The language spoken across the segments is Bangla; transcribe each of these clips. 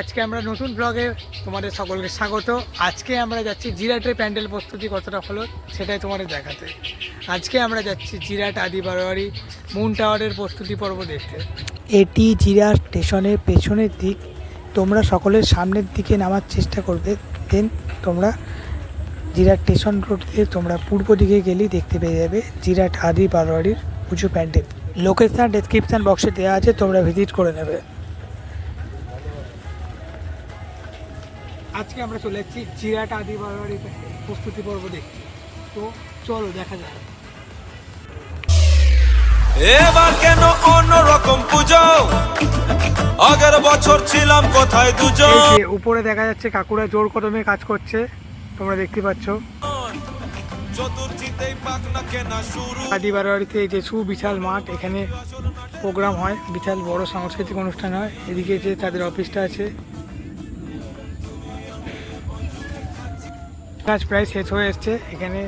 আজকে আমরা নতুন ব্লগে তোমাদের সকলকে স্বাগত। আজকে আমরা যাচ্ছি জিরাটের প্যান্ডেল প্রস্তুতি কতটা হলো সেটাই তোমাদের দেখাতে। আজকে আমরা যাচ্ছি জিরাট আদি বারোয়ারি মুন টাওয়ারের প্রস্তুতি পর্ব দেখতে। এটি জিরাট স্টেশনের পেছনের দিক। তোমরা সকলের সামনের দিকে নামার চেষ্টা করবে দেন তোমরা জিরাট স্টেশন রোড দিয়ে তোমরা পূর্ব দিকে গেলেই দেখতে পেয়ে যাবে জিরাট আদি বারোয়ারির পুজো প্যান্ডেল। লোকেশন ডেসক্রিপশন বক্সে দেওয়া আছে, তোমরা ভিজিট করে নেবে। আজকে আমরা চলে যাচ্ছি জিরাট আদি বারোয়ারি প্রস্তুতি পর্ব দেখতে। তো চলো দেখা যাক। এবার কেন অন্যরকম পুজো? আগের বছর ছিলাম কোথায় দুজন? উপরে দেখা যাচ্ছে কাকুরা জোর কদমে কাজ করছে তোমরা দেখতে পাচ্ছ। আদি বারোয়ারিতে এই যে সুবিশাল মাঠ এখানে প্রোগ্রাম হয়। বিশাল বড় সাংস্কৃতিক অনুষ্ঠান হয়। এদিকে যে তাদের অফিসটা আছে কাজ প্রায় শেষ হয়ে এসছে। এখানে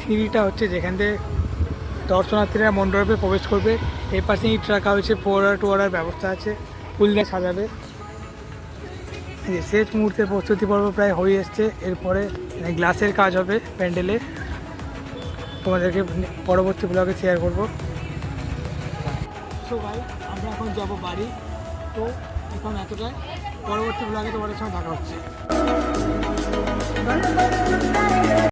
সিঁড়িটা হচ্ছে যেখান থেকে দর্শনার্থীরা মণ্ডপে প্রবেশ করবে। এই পাশে ইট রাখা হয়েছে ফোয়ারা টোয়ারার ব্যবস্থা আছে। ফুল দিয়ে সাজাবে। শেষ মুহূর্তের প্রস্তুতি পর্ব প্রায় হয়ে এসছে। এরপরে গ্লাসের কাজ হবে প্যান্ডেলে। তোমাদেরকে পরবর্তী ব্লগে শেয়ার করব। তো ভাই আমরা এখন যাব বাড়ি। তো এখন এতটাই। পরবর্তী ব্লগে তোমাদের সঙ্গে দেখা হচ্ছে।